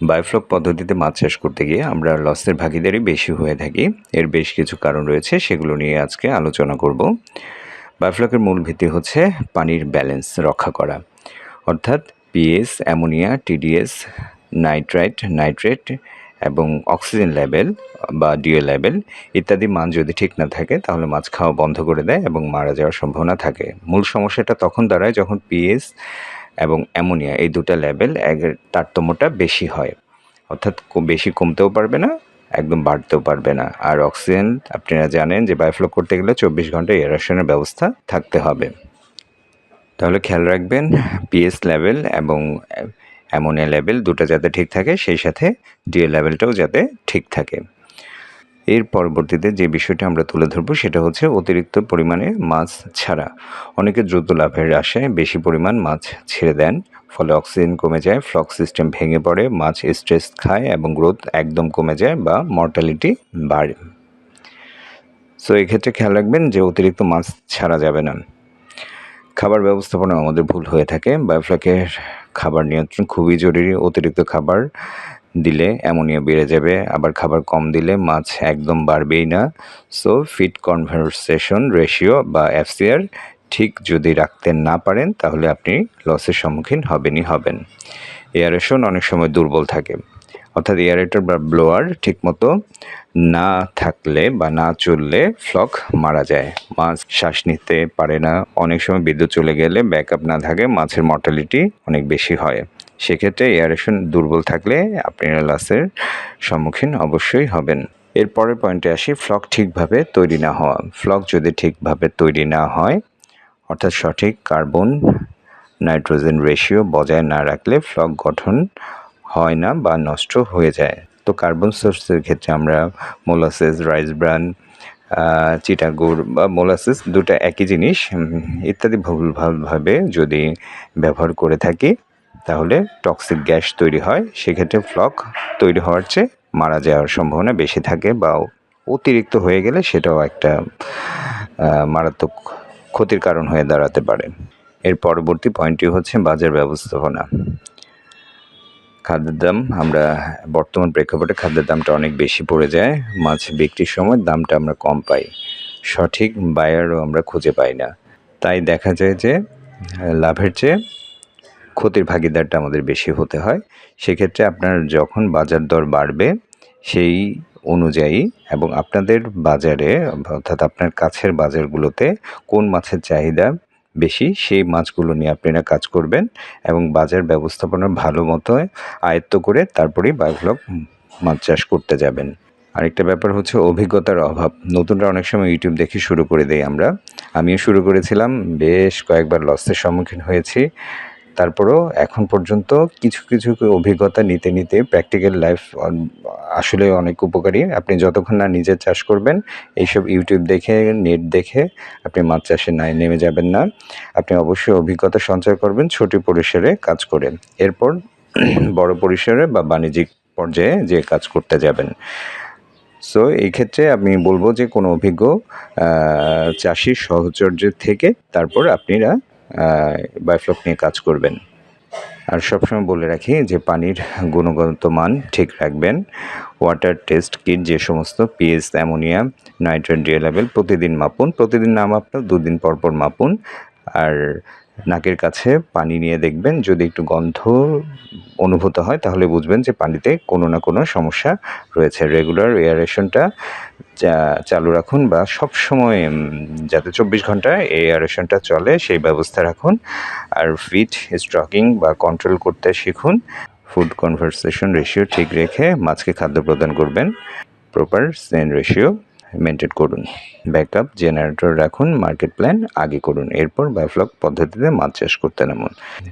Biofloc পদ্ধতিতে মাছ চাষ করতে গিয়ে আমরা লসের ভাগিদারি বেশি হয়ে থাকি। এর বেশ কিছু কারণ রয়েছে, সেগুলো নিয়ে আজকে আলোচনা করব। বায়োফ্লকের মূল ভিত্তি হচ্ছে পানির ব্যালেন্স রক্ষা করা। অর্থাৎ pH, ammonia, TDS, nitrite, nitrate এবং অক্সিজেন লেভেল বা ডিও লেভেল ইত্যাদি মান যদি ঠিক না থাকে, তাহলে মাছ খাওয়া বন্ধ করে দেয় এবং মারা যাওয়ার সম্ভাবনা থাকে। মূল সমস্যাটা তখন দাঁড়ায় যখন পিএস এবং অ্যামোনিয়া, এই দুটো লেভেল এর তারতম্যটা বেশি হয়। অর্থাৎ বেশি কমতেও পারবে না, একদম বাড়তেও পারবে না। আর অক্সিজেন, আপনারা জানেন যে বায়োফ্লো করতে গেলে চব্বিশ ঘণ্টা এয়ারেশনের ব্যবস্থা থাকতে হবে। তাহলে খেয়াল রাখবেন পিএস লেভেল এবং অ্যামোনিয়া লেভেল দুটো যাতে ঠিক থাকে, সেই সাথে ডিএ লেভেলটাও যাতে ঠিক থাকে। এর পরবর্তীতে যে বিষয়টা আমরা তুলে ধরবো সেটা হচ্ছে অতিরিক্ত পরিমাণে মাছ ছাড়া। অনেকে দ্রুত লাভের আশায় বেশি পরিমাণ মাছ ছেড়ে দেন, ফলে অক্সিজেন কমে যায় ফ্লক সিস্টেম ভেঙে পড়ে, মাছ স্ট্রেস খায় এবং গ্রোথ একদম কমে যায় বা মর্টালিটি বাড়ে। সো এক্ষেত্রে খেয়াল রাখবেন যে অতিরিক্ত মাছ ছাড়া যাবে না। খাবার ব্যবস্থাপনা আমাদের ভুল হয়ে থাকে। বায়োফ্লকের খাবার নিয়ন্ত্রণ খুবই জরুরি। অতিরিক্ত খাবার দিলে অ্যামোনিয়া বেড়ে যাবে, আবার খাবার কম দিলে মাছ একদম বাড়বেই না। সো ফিট কনভারসেশন রেশিও বা এফসিআর ঠিক যদি রাখতে না পারেন, তাহলে আপনি লসের সম্মুখীন হবেনই হবেন। এয়ারেশন অনেক সময় দুর্বল থাকে। অর্থাৎ এয়ারেটর বা ব্লোয়ার ঠিকমতো না থাকলে বা না চললে ফ্লক মারা যায়। মাছ শ্বাস নিতে পারে না। অনেক সময় বিদ্যুৎ চলে গেলে ব্যাকআপ না থাকে, মাছের মর্টালিটি অনেক বেশি হয়। সেক্ষেত্রে এয়ারেশন দুর্বল থাকলে আপনারা লসের সম্মুখীন অবশ্যই হবেন। এর পরের পয়েন্টে আসি ফ্লক ঠিকভাবে তৈরি না হওয়া। ফ্লক যদি ঠিকভাবে তৈরি না হয়, অর্থাৎ সঠিক কার্বন নাইট্রোজেন রেশিও বজায় না রাখলে ফ্লক গঠন হয় না বা নষ্ট হয়ে যায়। তো কার্বন সোর্সের ক্ষেত্রে আমরা মোলাসেস রাইস ব্রান চিটাগুড় বা মোলাসেস দুটো একই জিনিস ইত্যাদি ভুলভালভাবে যদি ব্যবহার করে থাকি তাহলে টক্সিক গ্যাস তৈরি হয়, সেক্ষেত্রে ফ্লক তৈরি হওয়ার চেয়ে মারা যাওয়ার সম্ভাবনা বেশি থাকে বা অতিরিক্ত হয়ে গেলে সেটাও একটা মারাত্মক ক্ষতির কারণ হয়ে দাঁড়াতে পারে। এর পরবর্তী পয়েন্টটি হচ্ছে বাজার ব্যবস্থাপনা। খাদ্যের দাম, আমরা বর্তমান প্রেক্ষাপটে খাদ্যের দামটা অনেক বেশি পড়ে যায়, মাছ বিক্রির সময় দামটা আমরা কম পাই। সঠিক বায়ারও আমরা খুঁজে পাই না। তাই দেখা যায় যে, লাভের চেয়ে ক্ষতির ভাগিদারটা আমাদের বেশি হতে হয়। সেক্ষেত্রে আপনার যখন বাজার দর বাড়বে, সেই অনুযায়ী এবং আপনাদের বাজারে অর্থাৎ আপনার কাছের বাজারগুলোতে কোন মাছের চাহিদা বেশি, সেই মাছগুলো নিয়ে আপনারা কাজ করবেন এবং বাজার ব্যবস্থাপনা ভালো মতো আয়ত্ত করে তারপরেই বায়োফ্লক মাছ চাষ করতে যাবেন। আরেকটা ব্যাপার হচ্ছে অভিজ্ঞতার অভাব। নতুনরা অনেক সময় ইউটিউব দেখে শুরু করে দেই আমরা। আমিও শুরু করেছিলাম, বেশ কয়েকবার লসের সম্মুখীন হয়েছি। তারপরেও এখন পর্যন্ত কিছু কিছু অভিজ্ঞতা নিতে নিতে প্র্যাকটিক্যাল লাইফ আসলে অনেক উপকারী। আপনি যতক্ষণ না নিজে চাষ করবেন, এইসব ইউটিউব দেখে নেট দেখে আপনি মাছ চাষে নাই, নেমে যাবেন না। আপনি অবশ্যই অভিজ্ঞতা সঞ্চয় করবেন, ছোট পরিসরে কাজ করে। এরপর বড় পরিসরে বা বাণিজ্যিক পর্যায়ে যে কাজ করতে যাবেন। সো এই ক্ষেত্রে আমি বলব যে কোনো অভিজ্ঞ চাষির সহচর্যের থেকে তারপর আপনারা বায়োফ্লক নিয়ে কাজ করবেন। আর সবসময় বলে রাখি যে পানির গুণগত মান ঠিক রাখবেন। ওয়াটার টেস্ট কিট যে সমস্ত pH ammonia, nitrate DO level প্রতিদিন মাপুন। প্রতিদিন না মাপলেও দুদিন পরপর পর মাপুন। আর নাকের কাছে পানি নিয়ে দেখবেন, যদি একটু গন্ধ অনুভূত হয়, তাহলে বুঝবেন যে পানিতে কোনো না কোনো সমস্যা রয়েছে। রেগুলার এয়ারেশনটা চালু রাখুন বা সব সময় যাতে চব্বিশ ঘণ্টা এয়ারেশনটা চলে, সেই ব্যবস্থা রাখুন। আর ফিট স্টকিং বা কন্ট্রোল করতে শিখুন। ফুড কনভারসেশন রেশিও ঠিক রেখে মাছকে খাদ্য প্রদান করবেন। প্রপার সেন রেশিও মেনটেন করুন। ব্যাকআপ, জেনারেটর রাখুন, মার্কেট প্ল্যান আগে করুন। এরপর বায়োফ্লক পদ্ধতিতে মাছ চাষ করতে নামুন।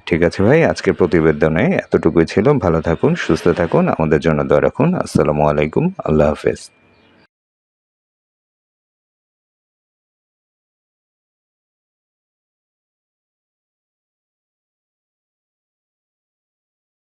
ঠিক আছে ভাই, আজকের প্রতিবেদনে এতটুকুই ছিল। ভালো থাকুন, সুস্থ থাকুন। আমাদের জন্য দোয়া রাখুন। আসসালামু আলাইকুম। আল্লাহ হাফেজ।